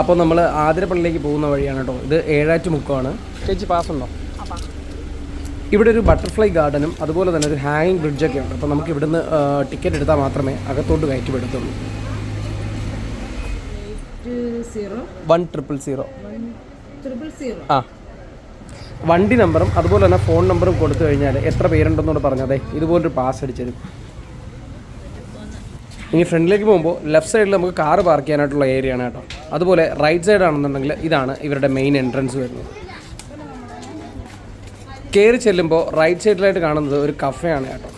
അപ്പോൾ നമ്മൾ ആതിരപ്പള്ളിയിലേക്ക് പോകുന്ന വഴിയാണ് കേട്ടോ. ഇത് ഏഴാറ്റ് മുക്കമാണ് ചേച്ചി പാസ് ഉണ്ടോ ഇവിടെ ഒരു ബട്ടർഫ്ലൈ ഗാർഡനും അതുപോലെ തന്നെ ഒരു ഹാങ്ങിങ് ബ്രിഡ്ജൊക്കെ ഉണ്ട്. അപ്പോൾ നമുക്ക് ഇവിടുന്ന് ടിക്കറ്റ് എടുത്താൽ മാത്രമേ അകത്തോട്ട് കയറ്റി പെടുത്തുള്ളൂ വൺ ട്രിപ്പിൾ സീറോ. ആ. വണ്ടി നമ്പറും അതുപോലെ തന്നെ ഫോൺ നമ്പറും കൊടുത്തു കഴിഞ്ഞാൽ എത്ര പേരുണ്ടെന്നോട് പറഞ്ഞതേ ഇതുപോലൊരു പാസ് അടിച്ചു തരും. ഇനി ഫ്രണ്ടിലേക്ക് പോകുമ്പോൾ ലെഫ്റ്റ് സൈഡിൽ നമുക്ക് കാറ് പാർക്ക് ചെയ്യാനായിട്ടുള്ള ഏരിയ ആണ് കേട്ടോ. അതുപോലെ റൈറ്റ് സൈഡ് ആണെന്നുണ്ടെങ്കിൽ ഇതാണ് ഇവരുടെ മെയിൻ എൻട്രൻസ് വരുന്നത്. കയറി ചെല്ലുമ്പോൾ റൈറ്റ് സൈഡിലായിട്ട് കാണുന്നത് ഒരു കഫേയാണ് കേട്ടോ.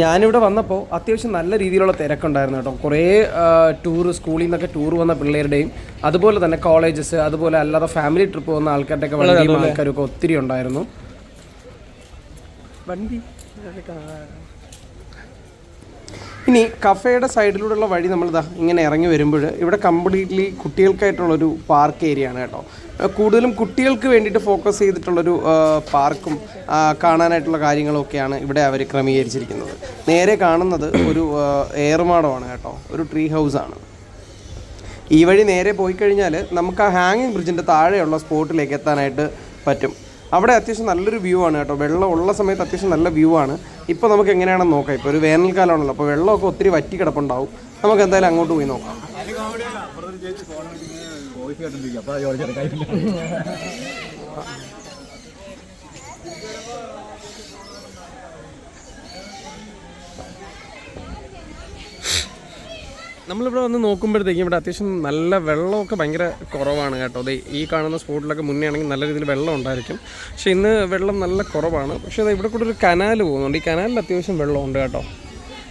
ഞാനിവിടെ വന്നപ്പോൾ അത്യാവശ്യം നല്ല രീതിയിലുള്ള തിരക്കുണ്ടായിരുന്നു കേട്ടോ. കുറേ ടൂർ സ്കൂളിൽ നിന്നൊക്കെ ടൂർ വന്ന പിള്ളേരുടെയും അതുപോലെ തന്നെ കോളേജസ് അതുപോലെ അല്ലാതെ ഫാമിലി ട്രിപ്പ് വന്ന ആൾക്കാരുടെയൊക്കെ വണ്ടിയും ആൾക്കാരൊക്കെ ഒത്തിരി ഉണ്ടായിരുന്നു. വണ്ടി? ഇനി കഫേയുടെ സൈഡിലൂടെയുള്ള വഴി നമ്മൾ ദാ ഇങ്ങനെ ഇറങ്ങി വരുമ്പോൾ ഇവിടെ കംപ്ലീറ്റ്ലി കുട്ടികൾക്കായിട്ടുള്ളൊരു പാർക്ക് ഏരിയ ആണ് കേട്ടോ കൂടുതലും കുട്ടികൾക്ക് വേണ്ടിയിട്ട് ഫോക്കസ് ചെയ്തിട്ടുള്ളൊരു പാർക്കും കാണാനായിട്ടുള്ള കാര്യങ്ങളൊക്കെയാണ് ഇവിടെ അവർ ക്രമീകരിച്ചിരിക്കുന്നത്. നേരെ കാണുന്നത് ഒരു ഏറുമാടമാണ് കേട്ടോ. ഒരു ട്രീ ഹൗസ് ആണ്. ഈ വഴി നേരെ പോയി കഴിഞ്ഞാൽ നമുക്ക് ആ ഹാങ്ങിങ് ബ്രിഡ്ജിന്റെ താഴെയുള്ള സ്പോട്ടിലേക്ക് എത്താനായിട്ട് പറ്റും. അവിടെ അത്യാവശ്യം നല്ലൊരു വ്യൂ ആണ് കേട്ടോ. വെള്ളം ഉള്ള സമയത്ത് അത്യാവശ്യം നല്ല വ്യൂ ആണ്. ഇപ്പോൾ നമുക്ക് എങ്ങനെയാണെന്ന് നോക്കാം. ഇപ്പോൾ ഒരു വേനൽക്കാലമാണല്ലോ അപ്പോൾ വെള്ളമൊക്കെ ഒത്തിരി വറ്റി കിടപ്പുണ്ടാവും. നമുക്ക് എന്തായാലും അങ്ങോട്ട് പോയി നോക്കാം. നമ്മളിവിടെ വന്ന് നോക്കുമ്പോഴത്തേക്കും ഇവിടെ അത്യാവശ്യം നല്ല വെള്ളമൊക്കെ ഭയങ്കര കുറവാണ് കേട്ടോ. ദേ ഈ കാണുന്ന സ്പോട്ടിലൊക്കെ മുന്നേ ആണെങ്കിൽ നല്ല രീതിയിൽ വെള്ളം ഉണ്ടായിരിക്കും. പക്ഷേ ഇന്ന് വെള്ളം നല്ല കുറവാണ്. പക്ഷേ ദേ ഇവിടെ കൂടെ ഒരു കനാൽ പോകുന്നുണ്ട്. ഈ കനാലിൽ അത്യാവശ്യം വെള്ളമുണ്ട് കേട്ടോ.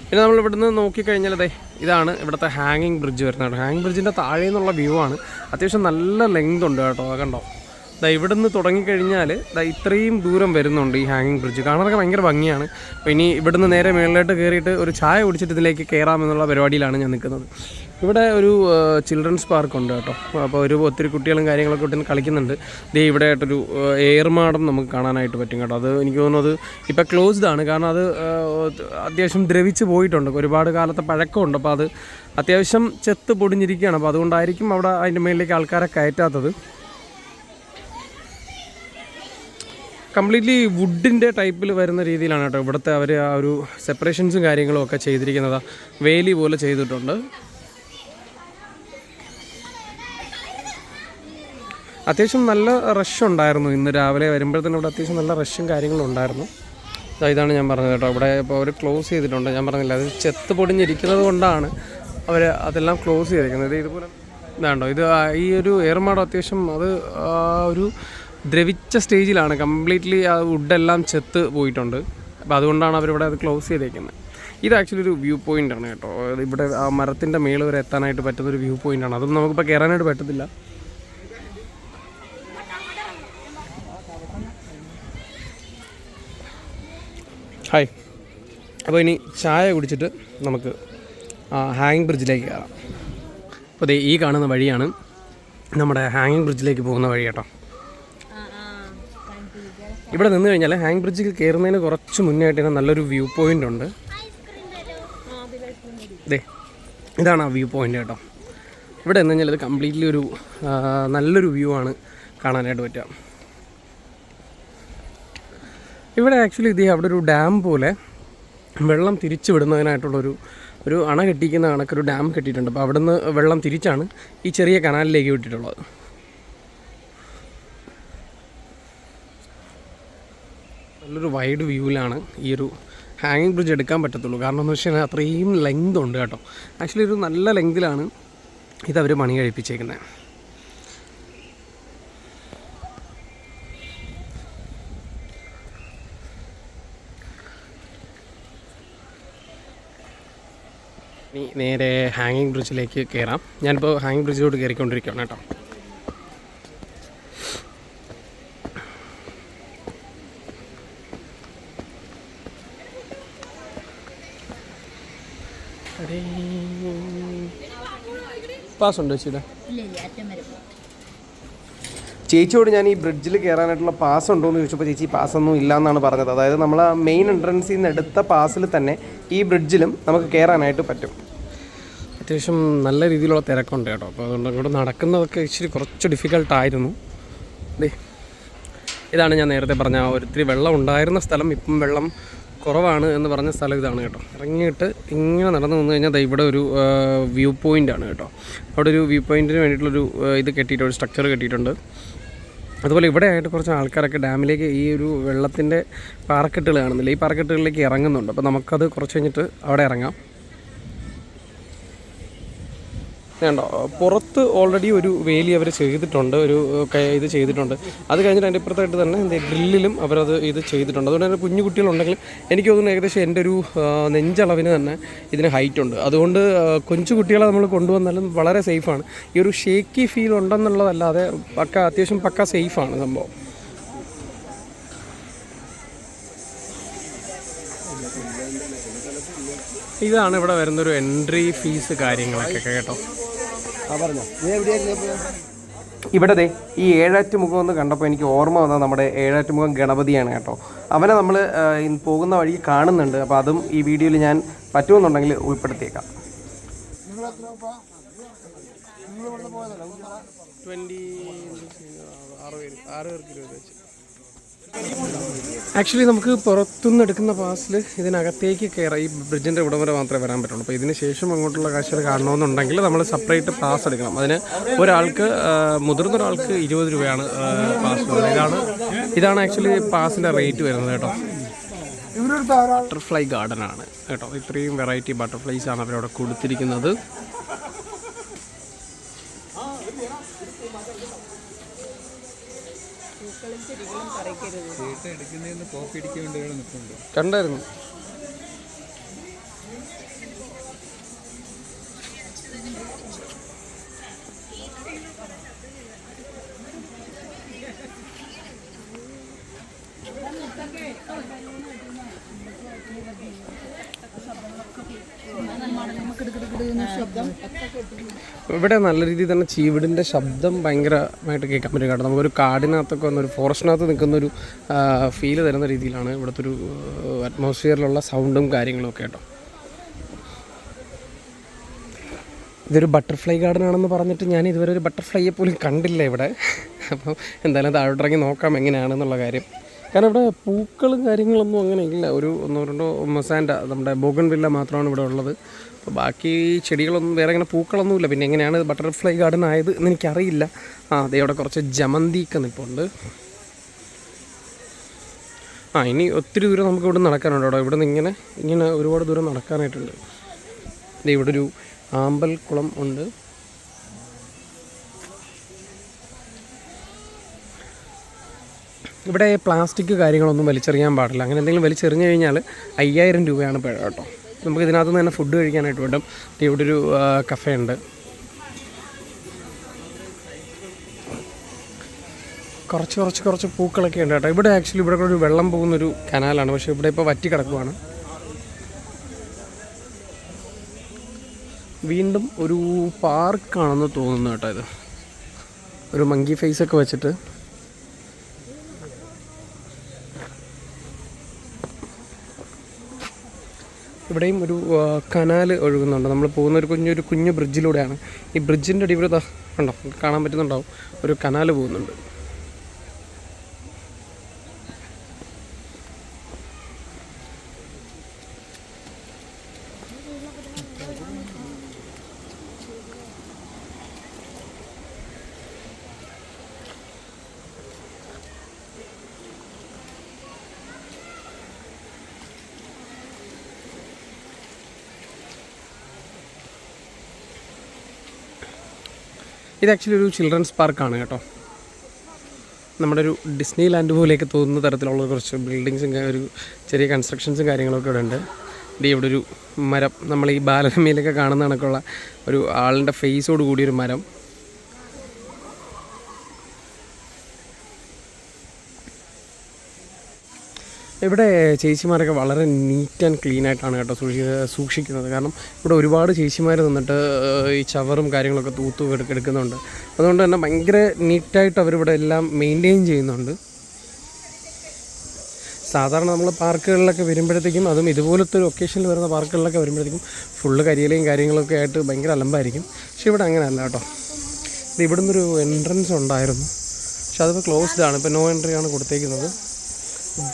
പിന്നെ നമ്മൾ ഇവിടുന്ന് നോക്കിക്കഴിഞ്ഞാൽ അതെ ഇതാണ് ഇവിടുത്തെ ഹാങ്ങിങ് ബ്രിഡ്ജ് വരുന്നത് ഹാങ്ങിങ് ബ്രിഡ്ജിന്റെ താഴെ നിന്നുള്ള വ്യൂ ആണ്. അത്യാവശ്യം നല്ല ലെങ്ത് ഉണ്ട് കേട്ടോ അത് കണ്ടോ? ദാ നിന്ന് തുടങ്ങിക്കഴിഞ്ഞാൽ ദാ ഇത്രയും ദൂരം വരുന്നുണ്ട് ഈ ഹാങ്ങിങ് ബ്രിഡ്ജ്. കാണാനൊക്കെ ഭയങ്കര ഭംഗിയാണ്. അപ്പോൾ ഇനി ഇവിടുന്ന് നേരെ മേളിലോട്ട് കയറിയിട്ട് ഒരു ചായ കുടിച്ചിട്ട് ഇതിലേക്ക് കയറാമെന്നുള്ള പരിപാടിയിലാണ് ഞാൻ നിൽക്കുന്നത്. ഇവിടെ ഒരു ചിൽഡ്രൻസ് പാർക്ക് ഉണ്ട് കേട്ടോ. അപ്പോൾ ഒരു ഒത്തിരി കുട്ടികളും കാര്യങ്ങളൊക്കെ ഇട്ടിന് കളിക്കുന്നുണ്ട്. ദേ ഇവിടെ ആയിട്ടൊരു ഏർമാടം നമുക്ക് കാണാനായിട്ട് പറ്റും കേട്ടോ. അത് എനിക്ക് തോന്നുന്നത് ഇപ്പോൾ ക്ലോസ്ഡ് ആണ്. കാരണം അത് അത്യാവശ്യം ദ്രവിച്ച് പോയിട്ടുണ്ട്. ഒരുപാട് കാലത്തെ പഴക്കമുണ്ട്. അപ്പോൾ അത് അത്യാവശ്യം ചെത്ത് പൊടിഞ്ഞിരിക്കുകയാണ്. അപ്പോൾ അതുകൊണ്ടായിരിക്കും അവിടെ അതിന്റെ മേളിലേക്ക് ആൾക്കാരെ കയറ്റാത്തത്. കംപ്ലീറ്റ്ലി വുഡിന്റെ ടൈപ്പിൽ വരുന്ന രീതിയിലാണ് കേട്ടോ ഇവിടുത്തെ അവർ ആ ഒരു സെപ്പറേഷൻസും കാര്യങ്ങളും ഒക്കെ ചെയ്തിരിക്കുന്നത്. വേലി പോലെ ചെയ്തിട്ടുണ്ട്. അത്യാവശ്യം നല്ല റഷ് ഉണ്ടായിരുന്നു. ഇന്ന് രാവിലെ വരുമ്പോഴത്തേനും ഇവിടെ അത്യാവശ്യം നല്ല റഷും കാര്യങ്ങളും ഉണ്ടായിരുന്നു. ഇതാണ് ഞാൻ പറഞ്ഞത് കേട്ടോ. ഇവിടെ ഇപ്പോൾ അവർ ക്ലോസ് ചെയ്തിട്ടുണ്ട്. ഞാൻ പറഞ്ഞില്ല അത് ചെത്ത് പൊടിഞ്ഞിരിക്കുന്നത് കൊണ്ടാണ് അവർ അതെല്ലാം ക്ലോസ് ചെയ്തിരിക്കുന്നത്. ഇതുപോലെ ഇതാണ്ടോ ഇത് ഈ ഒരു ഏർമാടം അത്യാവശ്യം അത് ഒരു ദ്രവിച്ച സ്റ്റേജിലാണ്. കംപ്ലീറ്റ്ലി ആ വുഡെല്ലാം ചെത്ത് പോയിട്ടുണ്ട്. അപ്പോൾ അതുകൊണ്ടാണ് അവരിവിടെ അത് ക്ലോസ് ചെയ്തേക്കുന്നത്. ഇത് ആക്ച്വലി ഒരു വ്യൂ പോയിന്റ് ആണ് കേട്ടോ ഇവിടെ ആ മരത്തിന്റെ മേളിൽ വരെ എത്താനായിട്ട് പറ്റുന്ന ഒരു വ്യൂ പോയിന്റ് ആണ് അതൊന്നും നമുക്കിപ്പോൾ കയറാനായിട്ട് പറ്റത്തില്ല. ഹായ്. അപ്പോൾ ഇനി ചായ കുടിച്ചിട്ട് നമുക്ക് ഹാങ്ങിങ് ബ്രിഡ്ജിലേക്ക് കയറാം അപ്പോൾ ഈ കാണുന്ന വഴിയാണ് നമ്മുടെ ഹാങ്ങിങ് ബ്രിഡ്ജിലേക്ക് പോകുന്ന വഴി കേട്ടോ. ഇവിടെ നിന്ന് കഴിഞ്ഞാൽ ഹാങ് ബ്രിഡ്ജിൽ കയറുന്നതിന് കുറച്ച് മുന്നേട്ട് നല്ലൊരു വ്യൂ പോയിന്റ് ഉണ്ട്. ദേ ഇതാണ് ആ വ്യൂ പോയിന്റ് കേട്ടോ. ഇവിടെ എന്ന് കഴിഞ്ഞാൽ ഇത് കംപ്ലീറ്റ്ലി ഒരു നല്ലൊരു വ്യൂ ആണ് കാണാനായിട്ട് പറ്റുക. ഇവിടെ ആക്ച്വലി ഇത് അവിടെ ഒരു ഡാം പോലെ വെള്ളം തിരിച്ചു വിടുന്നതിനായിട്ടുള്ളൊരു ഒരു അണ കെട്ടിക്കുന്ന കണക്കൊരു ഡാം കെട്ടിയിട്ടുണ്ട്. അപ്പോൾ അവിടുന്ന് വെള്ളം തിരിച്ചാണ് ഈ ചെറിയ കനാലിലേക്ക് വിട്ടിട്ടുള്ളത്. നല്ലൊരു വൈഡ് വ്യൂവിലാണ് ഈ ഒരു ഹാങ്ങിങ് ബ്രിഡ്ജ് എടുക്കാൻ പറ്റത്തുള്ളൂ. കാരണം എന്ന് വെച്ച് കഴിഞ്ഞാൽ അത്രയും ലെങ്ത് ഉണ്ട് കേട്ടോ. ആക്ച്വലി ഒരു നല്ല ലെങ്തിലാണ് ഇതവർ പണി കഴിപ്പിച്ചേക്കുന്നത് ഇനി നേരെ ഹാങ്ങിങ് ബ്രിഡ്ജിലേക്ക് കയറാം ഞാനിപ്പോൾ ഹാങ്ങിങ് ബ്രിഡ്ജിലോട്ട് കയറിക്കൊണ്ടിരിക്കുകയാണ് കേട്ടോ. പാസ് ഉണ്ടോ ചേച്ചിയുടെ ഇല്ല ഇല്ല അറ്റം വരും. ചേച്ചിയോട് ഞാൻ ഈ ബ്രിഡ്ജിൽ കയറാനായിട്ടുള്ള പാസ് ഉണ്ടോ എന്ന് ചോദിച്ചപ്പോൾ ചേച്ചി പാസ് ഒന്നും ഇല്ല എന്നാണ് പറഞ്ഞത്. അതായത് നമ്മൾ ആ മെയിൻ എൻട്രൻസിൽ നിന്ന് എടുത്ത പാസിൽ തന്നെ ഈ ബ്രിഡ്ജിലും നമുക്ക് കയറാനായിട്ട് പറ്റും. അത്യാവശ്യം നല്ല രീതിയിലുള്ള തിരക്കുണ്ട് കേട്ടോ. അപ്പോൾ അതുകൊണ്ട് ഇവിടെ നടക്കുന്നതൊക്കെ ഇച്ചിരി കുറച്ച് ഡിഫിക്കൽട്ടായിരുന്നു ദേ ഇതാണ് ഞാൻ നേരത്തെ പറഞ്ഞ ആ ഒരിത്തിരി വെള്ളം ഉണ്ടായിരുന്ന സ്ഥലം ഇപ്പം വെള്ളം കുറവാണ് എന്ന് പറഞ്ഞ സ്ഥലം ഇതാണ് കേട്ടോ. ഇറങ്ങിയിട്ട് ഇങ്ങനെ നടന്നു വന്നു കഴിഞ്ഞാൽ ഇവിടെ ഒരു വ്യൂ പോയിന്റ് ആണ് കേട്ടോ. അവിടെ ഒരു വ്യൂ പോയിന്റിന് വേണ്ടിയിട്ടുള്ളൊരു ഇത് കെട്ടിയിട്ടുണ്ട് ഒരു സ്ട്രക്ചർ കെട്ടിയിട്ടുണ്ട്. അതുപോലെ ഇവിടെ ആയിട്ട് കുറച്ച് ആൾക്കാരൊക്കെ ഡാമിലേക്ക് ഈ ഒരു വെള്ളത്തിന്റെ പാറക്കെട്ടുകൾ കാണുന്നില്ല? ഈ പാറക്കെട്ടുകളിലേക്ക് ഇറങ്ങുന്നുണ്ട്. അപ്പോൾ നമുക്കത് കുറച്ച് കഴിഞ്ഞിട്ട് അവിടെ ഇറങ്ങാം. വേണ്ടോ പുറത്ത് ഓൾറെഡി ഒരു വേലി അവർ ചെയ്തിട്ടുണ്ട് ഒരു ഇത് ചെയ്തിട്ടുണ്ട്. അത് കഴിഞ്ഞിട്ട് അതിന്റെ ഇപ്പുറത്തായിട്ട് തന്നെ എന്താ ഗ്രില്ലിലും അവരത് ഇത് ചെയ്തിട്ടുണ്ട്. അതുകൊണ്ട് തന്നെ കുഞ്ഞു കുട്ടികളുണ്ടെങ്കിലും എനിക്ക് തോന്നുന്നു ഏകദേശം എന്റെ ഒരു നെഞ്ചളവിന് തന്നെ ഇതിന് ഹൈറ്റ് ഉണ്ട്. അതുകൊണ്ട് കൊഞ്ചു കുട്ടികളെ നമ്മൾ കൊണ്ടുവന്നാലും വളരെ സേഫാണ് ഈ ഒരു ഷേക്കി ഫീൽ ഉണ്ടെന്നുള്ളതല്ലാതെ പക്ക അത്യാവശ്യം പക്ക സേഫാണ് സംഭവം. ഇതാണ് ഇവിടെ വരുന്നൊരു എൻട്രി ഫീസ് കാര്യങ്ങളൊക്കെ കേട്ടോ. ഇവിടെ ദേ ഈ ഏഴാറ്റുമുഖം എന്ന് കണ്ടപ്പോൾ എനിക്ക് ഓർമ്മ വന്നത് നമ്മുടെ ഏഴാറ്റുമുഖം ഗണപതിയാണ് കേട്ടോ. അവനെ നമ്മൾ പോകുന്ന വഴി കാണുന്നുണ്ട് അപ്പോൾ അതും ഈ വീഡിയോയിൽ ഞാൻ പറ്റുമെന്നുണ്ടെങ്കിൽ ഉൾപ്പെടുത്തിയേക്കാം. ആക്ച്വലി നമുക്ക് പുറത്തുനിന്ന് എടുക്കുന്ന പാസിൽ ഇതിനകത്തേക്ക് കയറാം. ഈ ബ്രിഡ്ജിന്റെ ഇവിടം വരെ മാത്രമേ വരാൻ പറ്റുള്ളൂ. അപ്പോൾ ഇതിന് ശേഷം അങ്ങോട്ടുള്ള കാഴ്ചകൾ കാണണമെന്നുണ്ടെങ്കിൽ നമ്മൾ സെപ്പറേറ്റ് പാസ് എടുക്കണം. അതിന് ഒരാൾക്ക് മുതിർന്ന ഒരാൾക്ക് ഇരുപത് രൂപയാണ് പാസ് ഇതാണ് ഇതാണ് ആക്ച്വലി പാസിന്റെ റേറ്റ് വരുന്നത് കേട്ടോ. ബട്ടർഫ്ലൈ ഗാർഡൻ ആണ് കേട്ടോ. ഇത്രയും വെറൈറ്റി ബട്ടർഫ്ലൈസ് ആണ് അവരവിടെ കൊടുത്തിരിക്കുന്നത്. കണ്ടായിരുന്നു. ഇവിടെ നല്ല രീതിയിൽ തന്നെ ചീവിടിന്റെ ശബ്ദം ഭയങ്കരമായിട്ട് കേൾക്കാൻ പറ്റും കേട്ടോ. നമുക്കൊരു കാടിനകത്തൊക്കെ വന്നൊരു ഫോറസ്റ്റിനകത്ത് നിൽക്കുന്ന ഒരു ഫീൽ തരുന്ന രീതിയിലാണ് ഇവിടുത്തെ ഒരു അറ്റ്മോസ്ഫിയറിലുള്ള സൗണ്ടും കാര്യങ്ങളും ഒക്കെ കേട്ടോ. ഇതൊരു ബട്ടർഫ്ലൈ ഗാർഡൻ ആണെന്ന് പറഞ്ഞിട്ട് ഞാൻ ഇതുവരെ ഒരു ബട്ടർഫ്ലൈയെ പോലും കണ്ടില്ല ഇവിടെ. അപ്പോൾ എന്തായാലും താഴോട്ടിറങ്ങി നോക്കാം എങ്ങനെയാണെന്നുള്ള കാര്യം. കാരണം ഇവിടെ പൂക്കളും കാര്യങ്ങളൊന്നും അങ്ങനെ ഇല്ല. ഒരു ഒന്നോ രണ്ടോ മൊസാൻഡ നമ്മുടെ ബോഗൻ വില്ല മാത്രമാണ് ഇവിടെ ഉള്ളത്. അപ്പോൾ ബാക്കി ചെടികളൊന്നും വേറെ പൂക്കളൊന്നും ഇല്ല. പിന്നെ എങ്ങനെയാണ് ബട്ടർഫ്ലൈ ഗാർഡൻ ആയത് എന്ന് എനിക്കറിയില്ല. ആ അതേ അവിടെ കുറച്ച് ജമന്തിയൊക്കെ നിൽപ്പുണ്ട് ആ ഇനി ഒത്തിരി ദൂരം നമുക്ക് ഇവിടെ നടക്കാനുണ്ട് അവിടെ ഇവിടെ നിന്ന് ഇങ്ങനെ ഇങ്ങനെ ഒരുപാട് ദൂരം നടക്കാനായിട്ടുണ്ട്. ഇവിടെ ഒരു ആമ്പൽക്കുളം ഉണ്ട്. ഇവിടെ പ്ലാസ്റ്റിക് കാര്യങ്ങളൊന്നും വലിച്ചെറിയാൻ പാടില്ല. അങ്ങനെ എന്തെങ്കിലും വലിച്ചെറിഞ്ഞു കഴിഞ്ഞാൽ അയ്യായിരം രൂപയാണ് പിഴ കേട്ടോ. നമുക്ക് ഇതിനകത്ത് നിന്ന് തന്നെ ഫുഡ് കഴിക്കാനായിട്ട് ദേ ഇവിടെ ഒരു കഫേ ഉണ്ട്. കുറച്ച് കുറച്ച് കുറച്ച് പൂക്കളൊക്കെ ഉണ്ട് കേട്ടോ. ഇവിടെ ആക്ച്വലി ഇവിടെ ഒരു വെള്ളം പോകുന്നൊരു കനാലാണ്. പക്ഷേ ഇവിടെ ഇപ്പോൾ വറ്റി കിടക്കുവാണ്. വീണ്ടും ഒരു പാർക്കാണെന്ന് തോന്നുന്നു കേട്ടോ ഇത്. ഒരു മങ്കി ഫേസ് ഒക്കെ വെച്ചിട്ട്. ഇവിടെയും ഒരു കനാൽ ഒഴുകുന്നുണ്ട്. നമ്മൾ പോകുന്ന ഒരു കുഞ്ഞൊരു കുഞ്ഞു ബ്രിഡ്ജിലൂടെയാണ് ഈ ബ്രിഡ്ജിന്റെ അടിയിൽ കണ്ടോ? കാണാൻ പറ്റുന്നുണ്ടാവും. ഒരു കനാൽ പോകുന്നുണ്ട്. ഇത് ആക്ച്വലി ഒരു ചിൽഡ്രൻസ് പാർക്കാണ് കേട്ടോ. നമ്മുടെ ഒരു ഡിസ്നി ലാൻഡ് പോലെയൊക്കെ തോന്നുന്ന തരത്തിലുള്ള കുറച്ച് ബിൽഡിങ്സും ഒരു ചെറിയ കൺസ്ട്രക്ഷൻസും കാര്യങ്ങളൊക്കെ ഇവിടെ ഉണ്ട്. ഇത് ഇവിടെ ഒരു മരം നമ്മൾ ഈ ബാലരമയിലൊക്കെ കാണുന്ന കണക്കുള്ള ഒരു ആളിന്റെ ഫേസോട് കൂടിയൊരു മരം. ഇവിടെ ചേച്ചിമാരൊക്കെ വളരെ നീറ്റ് ആൻഡ് ക്ലീൻ ആയിട്ടാണ് കേട്ടോ സൂക്ഷി സൂക്ഷിക്കുന്നത്. കാരണം ഇവിടെ ഒരുപാട് ചേച്ചിമാർ നിന്നിട്ട് ഈ ചവറും കാര്യങ്ങളൊക്കെ തൂത്തു എടുക്ക- എടുക്കുന്നുണ്ട്. അതുകൊണ്ട് തന്നെ ഭയങ്കര നീറ്റായിട്ട് അവരിവിടെ എല്ലാം മെയിന്റെയിൻ ചെയ്യുന്നുണ്ട്. സാധാരണ നമ്മൾ പാർക്കുകളിലൊക്കെ വരുമ്പോഴത്തേക്കും അതും ഇതുപോലത്തെ ഒരു ഒക്കേഷനിൽ വരുന്ന പാർക്കുകളിലൊക്കെ വരുമ്പോഴത്തേക്കും ഫുള്ള് കരിയിലയും കാര്യങ്ങളൊക്കെ ആയിട്ട് ഭയങ്കര അലമ്പായിരിക്കും. പക്ഷെ ഇവിടെ അങ്ങനെയല്ല കേട്ടോ. ഇത് ഇവിടുന്നൊരു എൻട്രൻസ് ഉണ്ടായിരുന്നു. പക്ഷെ അതിപ്പോൾ ക്ലോസ്ഡ് ആണ്. ഇപ്പോൾ നോ എൻട്രി ആണ് കൊടുത്തേക്കുന്നത്.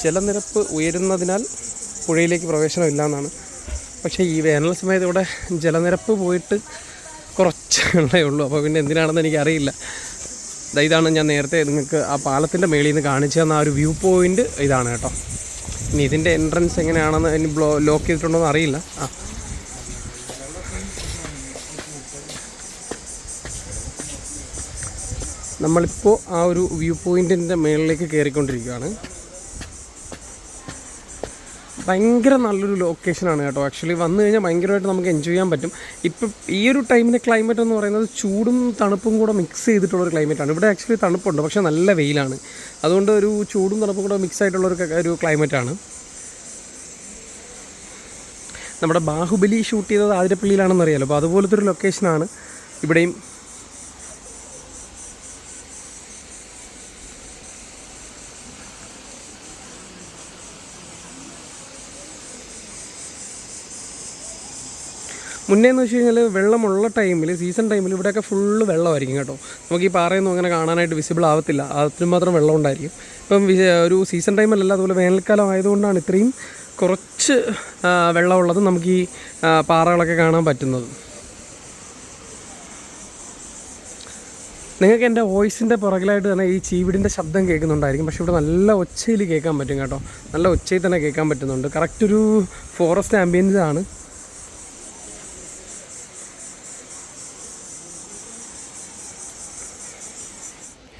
ജലനിരപ്പ് ഉയരുന്നതിനാൽ പുഴയിലേക്ക് പ്രവേശനമില്ല എന്നാണ് പക്ഷേ ഈ വേനൽ സമയത്ത് ഇവിടെ ജലനിരപ്പ് പോയിട്ട് കുറച്ചേ ഉള്ളൂ. അപ്പോൾ പിന്നെ എന്തിനാണെന്ന് എനിക്കറിയില്ല. ഇതാണ് ഞാൻ നേരത്തെ നിങ്ങൾക്ക് ആ പാലത്തിന്റെ മേളിൽ നിന്ന് കാണിച്ചു തന്ന ആ ഒരു വ്യൂ പോയിന്റ് ഇതാണ് കേട്ടോ. ഇനി ഇതിന്റെ എൻട്രൻസ് എങ്ങനെയാണെന്ന് ഇനി ബ്ലോ ലോക്ക് ചെയ്തിട്ടുണ്ടോ എന്ന് അറിയില്ല. ആ. നമ്മളിപ്പോൾ ആ ഒരു വ്യൂ പോയിന്റിന്റെ മേളിലേക്ക് കയറിക്കൊണ്ടിരിക്കുകയാണ്. ഭയങ്കര നല്ലൊരു ലൊക്കേഷനാണ് കേട്ടോ. ആക്ച്വലി വന്നു കഴിഞ്ഞാൽ ഭയങ്കരമായിട്ട് നമുക്ക് എൻജോയ് ചെയ്യാൻ പറ്റും. ഇപ്പം ഈ ഒരു ടൈമിന്റെ ക്ലൈമറ്റ് എന്ന് പറയുന്നത് ചൂടും തണുപ്പും കൂടെ മിക്സ് ചെയ്തിട്ടുള്ളൊരു ക്ലൈമറ്റാണ് ഇവിടെ ആക്ച്വലി തണുപ്പുണ്ട് പക്ഷേ നല്ല വെയിലാണ്. അതുകൊണ്ട് ഒരു ചൂടും തണുപ്പും കൂടെ മിക്സ് ആയിട്ടുള്ളൊരു ഒരു ക്ലൈമറ്റാണ് നമ്മുടെ ബാഹുബലി ഷൂട്ട് ചെയ്തത് ആതിരപ്പള്ളിയിലാണെന്ന് അറിയാലോ അപ്പോൾ അതുപോലത്തെ ഒരു ലൊക്കേഷനാണ് ഇവിടെയും മുന്നേ എന്ന് വെച്ച് കഴിഞ്ഞാൽ വെള്ളമുള്ള ടൈമിൽ സീസൺ ടൈമിൽ ഇവിടെയൊക്കെ ഫുള്ള് വെള്ളമായിരിക്കും കേട്ടോ. നമുക്ക് ഈ പാറയൊന്നും അങ്ങനെ കാണാനായിട്ട് വിസിബിൾ ആവത്തില്ല. അതിന് മാത്രം വെള്ളം ഉണ്ടായിരിക്കും. ഇപ്പം ഒരു സീസൺ ടൈമല്ല അതുപോലെ വേനൽക്കാലം ആയതുകൊണ്ടാണ് ഇത്രയും കുറച്ച് വെള്ളമുള്ളത് നമുക്ക് ഈ പാറകളൊക്കെ കാണാൻ പറ്റുന്നത്. നിങ്ങൾക്ക് എന്റെ വോയിസിന്റെ പുറകിലായിട്ട് തന്നെ ഈ ചീവിടിന്റെ ശബ്ദം കേൾക്കുന്നുണ്ടായിരിക്കും. പക്ഷേ ഇവിടെ നല്ല ഒച്ചയിൽ കേൾക്കാൻ പറ്റും കേട്ടോ. നല്ല ഒച്ചയിൽ തന്നെ കേൾക്കാൻ പറ്റുന്നുണ്ട്. കറക്റ്റ് ഒരു ഫോറസ്റ്റ് ആംബിയൻസ് ആണ്.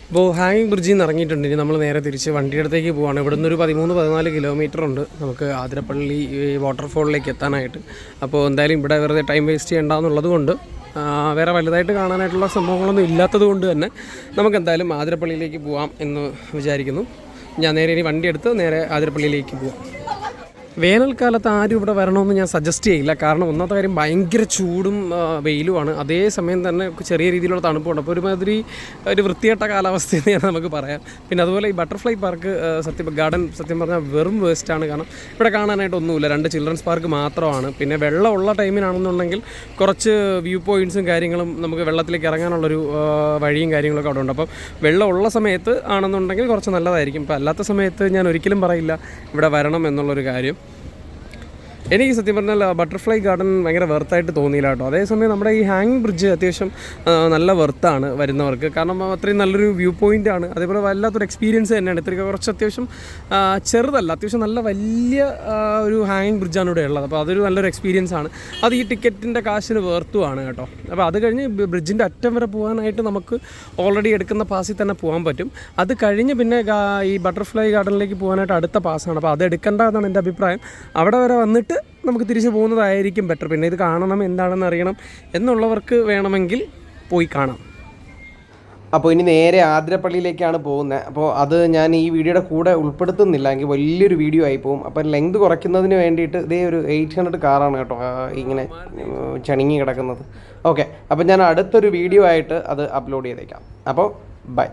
ഇപ്പോൾ ഹാങ്ങിങ് ബ്രിഡ്ജിൽ നിന്ന് ഇറങ്ങിയിട്ടുണ്ട്. ഇനി നമ്മൾ നേരെ തിരിച്ച് അടുത്തേക്ക് പോവാണ്. ഇവിടെ ഒരു പതിമൂന്ന് പതിനാല് കിലോമീറ്റർ ഉണ്ട് നമുക്ക് ആതിരപ്പള്ളി വാട്ടർഫോളിലേക്ക് എത്താനായിട്ട്. അപ്പോൾ എന്തായാലും ഇവിടെ വെറുതെ ടൈം വേസ്റ്റ് ചെയ്യേണ്ടെന്നുള്ളത് കൊണ്ട് വേറെ വലുതായിട്ട് കാണാനായിട്ടുള്ള സംഭവങ്ങളൊന്നും ഇല്ലാത്തത് കൊണ്ട് തന്നെ നമുക്ക് എന്തായാലും ആതിരപ്പള്ളിയിലേക്ക് പോവാം എന്ന് വിചാരിക്കുന്നു. ഞാൻ നേരെ ഇനി വണ്ടി എടുത്ത് നേരെ ആതിരപ്പള്ളിയിലേക്ക് പോവാം. വേനൽക്കാലത്ത് ആരും ഇവിടെ വരണമെന്ന് ഞാൻ സജസ്റ്റ് ചെയ്യില്ല. കാരണം ഒന്നാമത്തെ കാര്യം ഭയങ്കര ചൂടും വെയിലുമാണ്. അതേസമയം തന്നെ ചെറിയ രീതിയിലുള്ള തണുപ്പുണ്ട്. അപ്പോൾ ഒരുമാതിരി ഒരു വൃത്തികെട്ട കാലാവസ്ഥ എന്ന് നമുക്ക് പറയാം. പിന്നെ അതുപോലെ ഈ ബട്ടർഫ്ലൈ പാർക്ക് സത്യം ഗാർഡൻ സത്യം പറഞ്ഞാൽ വെറും വേസ്റ്റാണ് കാരണം ഇവിടെ കാണാനായിട്ട് ഒന്നുമില്ല. രണ്ട് ചിൽഡ്രൻസ് പാർക്ക് മാത്രമാണ്. പിന്നെ വെള്ളമുള്ള ടൈമിനാണെന്നുണ്ടെങ്കിൽ കുറച്ച് വ്യൂ പോയിന്റ്സും കാര്യങ്ങളും നമുക്ക് വെള്ളത്തിലേക്ക് ഇറങ്ങാനുള്ളൊരു വഴിയും കാര്യങ്ങളൊക്കെ അവിടെ ഉണ്ട്. അപ്പം വെള്ളമുള്ള സമയത്ത് ആണെന്നുണ്ടെങ്കിൽ കുറച്ച് നല്ലതായിരിക്കും. ഇപ്പം അല്ലാത്ത സമയത്ത് ഞാൻ ഒരിക്കലും പറയില്ല ഇവിടെ വരണം എന്നുള്ളൊരു കാര്യം. എനിക്ക് സത്യം പറഞ്ഞാൽ ബട്ടർഫ്ലൈ ഗാർഡൻ ഭയങ്കര വെർത്തായിട്ട് തോന്നിയില്ല കേട്ടോ. അതേസമയം നമ്മുടെ ഈ ഹാങ്ങിങ് ബ്രിഡ്ജ് അത്യാവശ്യം നല്ല വെർത്താണ് വരുന്നവർക്ക്. കാരണം അത്രയും നല്ലൊരു വ്യൂ പോയിന്റ് ആണ്. അതേപോലെ വല്ലാത്തൊരു എക്സ്പീരിയൻസ് തന്നെയാണ്. ഇത്രയ്ക്ക് കുറച്ച് അത്യാവശ്യം ചെറുതല്ല അത്യാവശ്യം നല്ല വലിയ ഒരു ഹാങ്ങിങ് ബ്രിഡ്ജാണ് ഇവിടെ ഉള്ളത്. അപ്പോൾ അതൊരു നല്ലൊരു എക്സ്പീരിയൻസ് ആണ്. അത് ഈ ടിക്കറ്റിന്റെ കാശിന് വേർത്തുമാണ് കേട്ടോ. അപ്പോൾ അത് കഴിഞ്ഞ് ബ്രിഡ്ജിന്റെ അറ്റം വരെ പോകാനായിട്ട് നമുക്ക് ഓൾറെഡി എടുക്കുന്ന പാസിൽ തന്നെ പോകാൻ പറ്റും. അത് കഴിഞ്ഞ് പിന്നെ ഈ ബട്ടർഫ്ലൈ ഗാർഡനിലേക്ക് പോകാനായിട്ട് അടുത്ത പാസ്സാണ് അപ്പോൾ അത് എടുക്കേണ്ട എന്നാണ് എന്റെ അഭിപ്രായം. അവിടെ വരെ വന്നിട്ട് നമുക്ക് തിരിച്ചു പോകുന്നതായിരിക്കും ബെറ്റർ പിന്നെ ഇത് കാണണം എന്താണെന്ന് അറിയണം എന്നുള്ളവർക്ക് വേണമെങ്കിൽ പോയി കാണാം. അപ്പോൾ ഇനി നേരെ ആതിരപ്പള്ളിയിലേക്കാണ് പോകുന്നത് അപ്പോൾ അത് ഞാൻ ഈ വീഡിയോയുടെ കൂടെ ഉൾപ്പെടുത്തുന്നില്ല. എങ്കിൽ വലിയൊരു വീഡിയോ ആയി പോകും. അപ്പം ലെങ്ത് കുറയ്ക്കുന്നതിന് വേണ്ടിയിട്ട് ഇതേ ഒരു എയ്റ്റ് ഹൺഡ്രഡ് കാറാണ് കേട്ടോ ഇങ്ങനെ ചണിങ്ങി കിടക്കുന്നത്. ഓക്കെ അപ്പം ഞാൻ അടുത്തൊരു വീഡിയോ ആയിട്ട് അത് അപ്ലോഡ് ചെയ്തേക്കാം. അപ്പോൾ ബൈ